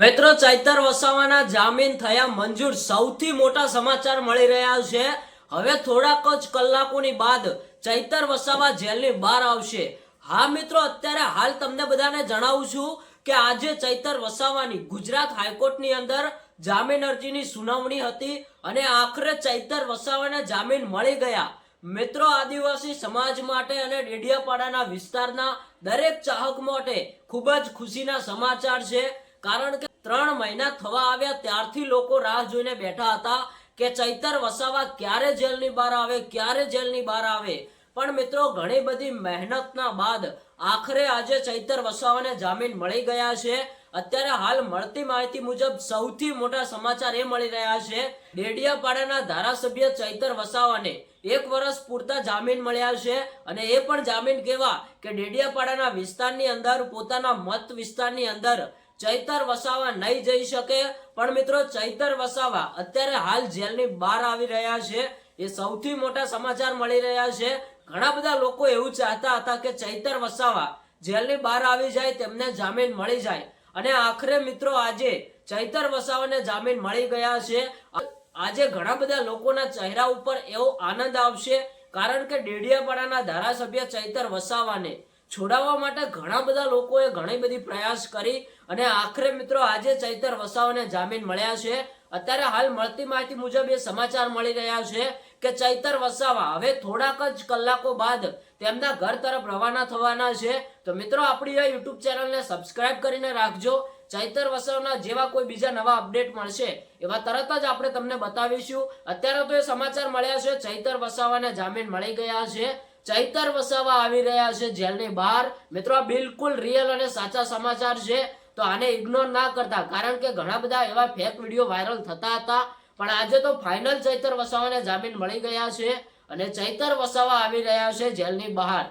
મિત્રો, ચૈતર વસાવાના જામીન થયા મંજૂર. સૌથી મોટા સમાચાર મળી રહ્યા છે. હવે થોડાક જ કલાકોની બાદ ચૈતર વસાવા જેલની બહાર આવશે. હા, મિત્રો, અત્યારે હાલ તમને બધાને જણાવું છું કે આજે ચૈતર વસાવાની ગુજરાત હાઈકોર્ટની અંદર જામીન અરજીની સુનાવણી હતી અને આખરે ચૈતર વસાવાને જામીન મળી ગયા. મિત્રો, આદિવાસી સમાજ માટે અને ડેડિયાપાડાના વિસ્તારના દરેક ચાહક માટે ખૂબ જ ખુશીના સમાચાર છે. કારણ કે ત્રણ મહિના થવા આવ્યા ત્યારથી લોકો રાહ જોઈને બેઠા હતા કે ચૈતર વસાવા ક્યારે જેલની બહાર આવે, ક્યારે જેલની બહાર આવે. પણ મિત્રો, ઘણી બધી મહેનતના બાદ આખરે આજે ચૈતર વસાવાને જામીન મળી ગયા છે. અત્યારે હાલ મળતી માહિતી મુજબ સૌથી મોટા સમાચાર એ મળી રહ્યા છે. ડેડિયાપાડાના ધારાસભ્ય ચૈતર વસાવાને એક વર્ષ પૂરતા જામીન મળ્યા છે અને એ પણ જામીન કેવા કે ડેડિયાપાડાના વિસ્તારની અંદર, પોતાના મત વિસ્તારની અંદર ચૈતર વસાવા નહીં જઈ શકે. પણ મિત્રો, ચૈતર વસાવા અત્યારે હાલ જેલની બહાર આવી રહ્યા છે. એ સૌથી મોટા સમાચાર મળી રહ્યા છે. ઘણા બધા લોકો એવું ચાહતા હતા કે ચૈતર વસાવા જેલની બહાર આવી જાય, તેમને જામીન મળી જાય. અને આખરે મિત્રો, આજે ચૈતર વસાવાને જામીન મળી ગયા છે. આજે ઘણા બધા લોકોના ચહેરા ઉપર એવો આનંદ આવશે, કારણ કે ડેડિયાપાડાના ધારાસભ્ય ચૈતર વસાવાને છોડાવવા માટે ઘણા બધા લોકોએ ઘણી બધી પ્રયાસ કરી અને આખરે મિત્રો આજે ચૈતર વસાવાને જામીન મળ્યા છે. અત્યારે હાલ મળતી માહિતી મુજબ એ સમાચાર મળી રહ્યા છે કે ચૈતર વસાવા હવે થોડાક જ કલાકો બાદ તેમના ઘર તરફ રવાના થવાના છે. તો મિત્રો, આપણી આ યુટ્યુબ ચેનલને સબસ્ક્રાઇબ કરીને રાખજો. ચૈતર વસાવના જેવા કોઈ બીજા નવા અપડેટ મળશે એવા તરત જ આપણે તમને બતાવીશું. અત્યારે તો એ સમાચાર મળ્યા છે. ચૈતર વસાવાને જામીન મળી ગયા છે. ચૈતર વસાવા આવી રહ્યા છે જેલની બહાર. મિત્રો બિલકુલ રિયલ અને સાચા સમાચાર છે. તો આને ઇગ્નોર ના કરતા, કારણ કે ઘણા બધા એવા ફેક વીડિયો વાયરલ થતા હતા. પણ આજે તો ફાઇનલ ચૈતર વસાવાને જામીન મળી ગયા છે અને ચૈતર વસાવા આવી રહ્યા છે જેલની બહાર.